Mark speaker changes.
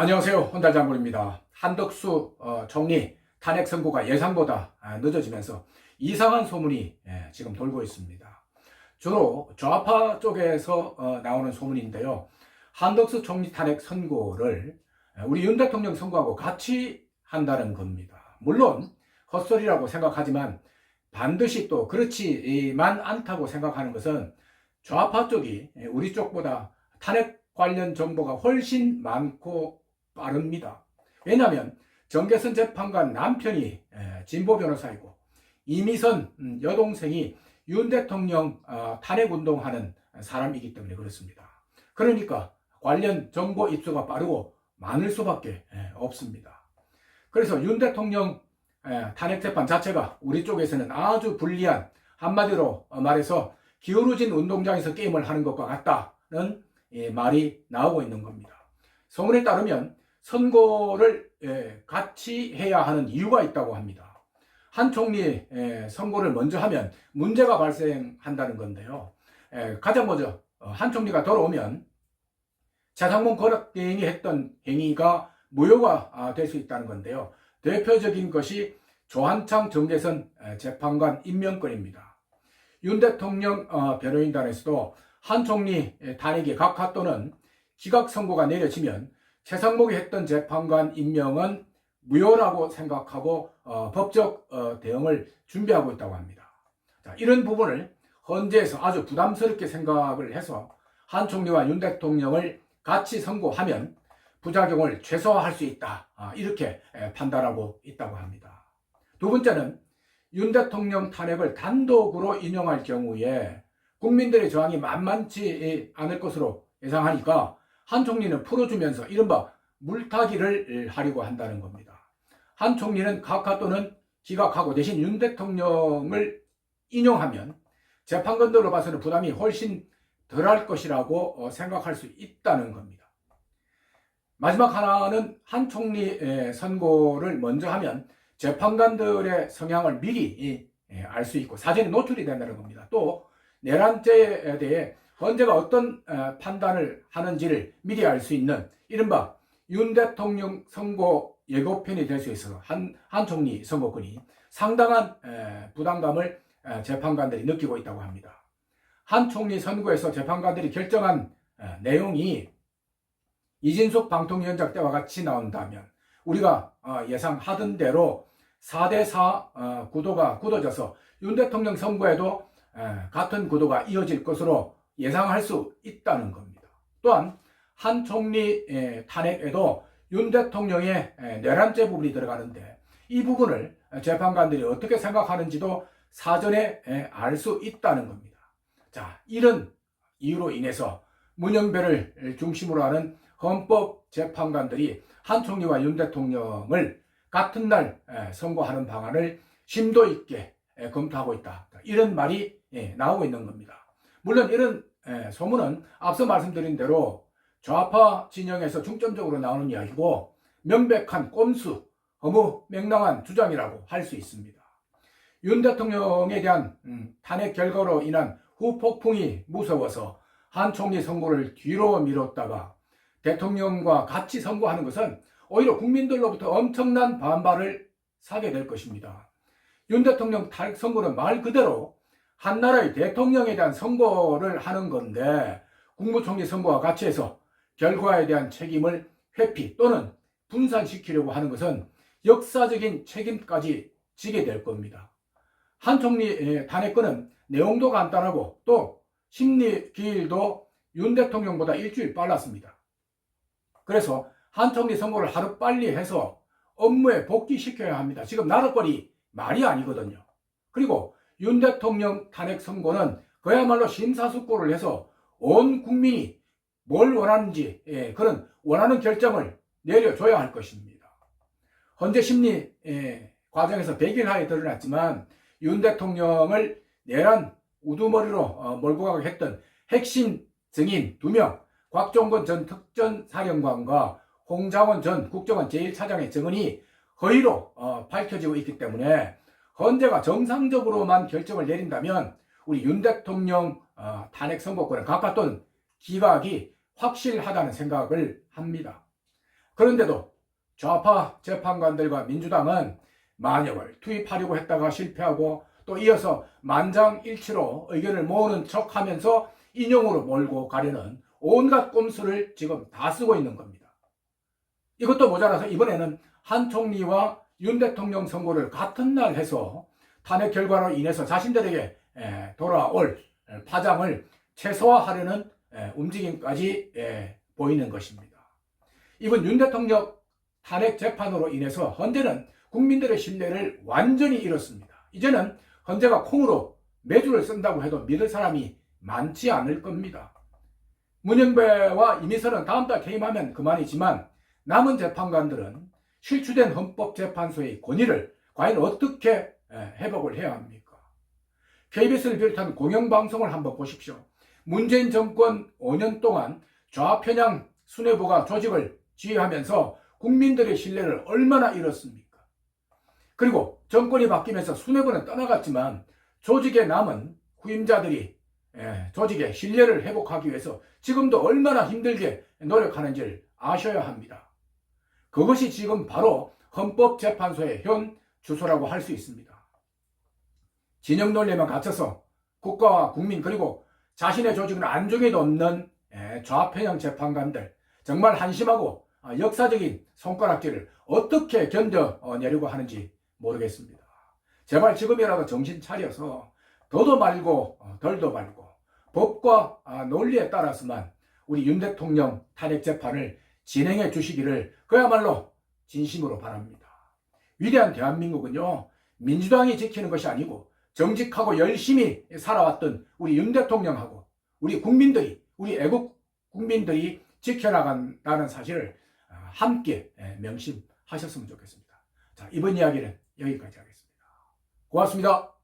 Speaker 1: 안녕하세요. 혼달 장군입니다. 한덕수 어, 총리 탄핵 선고가 예상보다 아, 늦어지면서 이상한 소문이 예, 지금 돌고 있습니다. 주로 좌파 쪽에서 어, 나오는 소문인데요. 한덕수 총리 탄핵 선고를 예, 우리 윤 대통령 선거하고 같이 한다는 겁니다. 물론 헛소리라고 생각하지만 반드시 또 그렇지만 않다고 생각하는 것은 좌파 쪽이 예, 우리 쪽보다 탄핵 관련 정보가 훨씬 많고 빠릅니다. 왜냐하면 정계선 재판관 남편이 에, 진보 변호사이고 이미선 음, 여동생이 윤 대통령 어, 탄핵 운동하는 사람이기 때문에 그렇습니다. 그러니까 관련 정보 입수가 빠르고 많을 수밖에 에, 없습니다. 그래서 윤 대통령 에, 탄핵 재판 자체가 우리 쪽에서는 아주 불리한 한마디로 어, 말해서 기울어진 운동장에서 게임을 하는 것과 같다는 예, 말이 나오고 있는 겁니다. 소문에 따르면 선거를 예, 같이 해야 하는 이유가 있다고 합니다. 한 총리 예, 선거를 먼저 하면 문제가 발생한다는 건데요. 예, 가장 먼저 어, 한 총리가 돌아오면 자상문 거락대행이 했던 행위가 무효가 아, 될수 있다는 건데요. 대표적인 것이 조한창 정계선 재판관 임명권입니다. 윤 대통령 어, 변호인단에서도 한 총리 탄핵의 각하 또는 기각 선고가 내려지면 최상목이 했던 재판관 임명은 무효라고 생각하고 어, 법적 어, 대응을 준비하고 있다고 합니다. 자, 이런 부분을 헌재에서 아주 부담스럽게 생각을 해서 한 총리와 윤 대통령을 같이 선고하면 부작용을 최소화할 수 있다. 아, 이렇게 에, 판단하고 있다고 합니다. 두 번째는 윤 대통령 탄핵을 단독으로 인용할 경우에 국민들의 저항이 만만치 않을 것으로 예상하니까 한 총리는 풀어주면서 이른바 물타기를 하려고 한다는 겁니다. 한 총리는 각하 또는 기각하고 대신 윤 대통령을 인용하면 재판관들로 봐서는 부담이 훨씬 덜할 것이라고 어, 생각할 수 있다는 겁니다. 마지막 하나는 한 총리 선고를 먼저 하면 재판관들의 성향을 미리 알 수 있고 사전에 노출이 된다는 겁니다. 또 내란죄에 대해 헌재가 어떤 어, 판단을 하는지를 미리 알 수 있는 이른바 윤 대통령 선거 예고편이 될 수 있어서 한, 한 총리 선거권이 상당한 부담감을 재판관들이 느끼고 있다고 합니다. 한 총리 선거에서 재판관들이 결정한 내용이 이진숙 방통위원장 때와 같이 나온다면 우리가 어, 예상하던 대로 4대4 어, 구도가 굳어져서 윤 대통령 선거에도 같은 구도가 이어질 것으로 예상할 수 있다는 겁니다. 또한 한 총리 탄핵에도 윤 대통령의 내란죄 부분이 들어가는데 이 부분을 재판관들이 어떻게 생각하는지도 사전에 알 수 있다는 겁니다. 자, 이런 이유로 인해서 문영배를 중심으로 하는 헌법 재판관들이 한 총리와 윤 대통령을 같은 날 선고하는 방안을 심도 있게 검토하고 있다. 이런 말이 나오고 있는 겁니다. 물론 이런 소문은 앞서 말씀드린 대로 좌파 진영에서 중점적으로 나오는 이야기고 명백한 꼼수, 허무 맹랑한 주장이라고 할 수 있습니다. 윤 대통령에 대한 음, 탄핵 결과로 인한 후폭풍이 무서워서 한 총리 선거를 뒤로 미뤘다가 대통령과 같이 선거하는 것은 오히려 국민들로부터 엄청난 반발을 사게 될 것입니다. 윤 대통령 탄핵 선거는 말 그대로 한 나라의 대통령에 대한 선거를 하는 건데 국무총리 선거와 같이 해서 결과에 대한 책임을 회피 또는 분산시키려고 하는 것은 역사적인 책임까지 지게 될 겁니다. 한 총리 탄핵권은 내용도 간단하고 또 심리 기일도 윤 대통령보다 일주일 빨랐습니다. 그래서 한 총리 선거를 하루 빨리 해서 업무에 복귀시켜야 합니다. 지금 나라권이 말이 아니거든요. 그리고 윤 대통령 탄핵 선거는 그야말로 심사숙고를 해서 온 국민이 뭘 원하는지 예, 그런 원하는 결정을 내려줘야 할 것입니다. 헌재 심리 예, 과정에서 백일하에 드러났지만 윤 대통령을 내란 우두머리로 어, 몰고 가게 했던 핵심 증인 두 명, 곽종건 전 특전사령관과 홍장원 전 국정원 제1차장의 증언이 허위로 어, 밝혀지고 있기 때문에 헌재가 정상적으로만 결정을 내린다면 우리 윤 대통령 어, 탄핵 선거권을 또는 기각이 확실하다는 생각을 합니다. 그런데도 좌파 재판관들과 민주당은 만역을 투입하려고 했다가 실패하고 또 이어서 만장일치로 의견을 모으는 척 하면서 인용으로 몰고 가려는 온갖 꼼수를 지금 다 쓰고 있는 겁니다. 이것도 모자라서 이번에는 한 총리와 윤 대통령 선거를 같은 날 해서 탄핵 결과로 인해서 자신들에게 에, 돌아올 에, 파장을 최소화하려는 에, 움직임까지 에, 보이는 것입니다. 이번 윤 대통령 탄핵 재판으로 인해서 헌재는 국민들의 신뢰를 완전히 잃었습니다. 이제는 헌재가 콩으로 매주를 쓴다고 해도 믿을 사람이 많지 않을 겁니다. 문영배와 이미선은 다음 달 개임하면 그만이지만 남은 재판관들은 실추된 헌법재판소의 권위를 과연 어떻게 에, 회복을 해야 합니까? KBS를 비롯한 공영방송을 한번 보십시오. 문재인 정권 5년 동안 좌편향 수뇌부가 조직을 지휘하면서 국민들의 신뢰를 얼마나 잃었습니까? 그리고 정권이 바뀌면서 수뇌부는 떠나갔지만 조직에 남은 후임자들이 예, 조직의 신뢰를 회복하기 위해서 지금도 얼마나 힘들게 노력하는지를 아셔야 합니다. 그것이 지금 바로 헌법재판소의 현 주소라고 할 수 있습니다. 진영 논리에만 갇혀서 국가와 국민 그리고 자신의 조직은 안중에도 없는 예, 좌편향 재판관들 정말 한심하고 아, 역사적인 손가락질을 어떻게 견뎌내려고 하는지 모르겠습니다. 제발 지금이라도 정신 차려서 더도 말고 어, 덜도 말고 법과 아, 논리에 따라서만 우리 윤 대통령 탄핵 재판을 진행해 주시기를 그야말로 진심으로 바랍니다. 위대한 대한민국은요 민주당이 지키는 것이 아니고 정직하고 열심히 살아왔던 우리 윤 대통령하고 우리 국민들이 우리 애국 국민들이 지켜나간다는 사실을 아, 함께 예, 명심하셨으면 좋겠습니다. 자 이번 이야기는 여기까지 하겠습니다. 고맙습니다.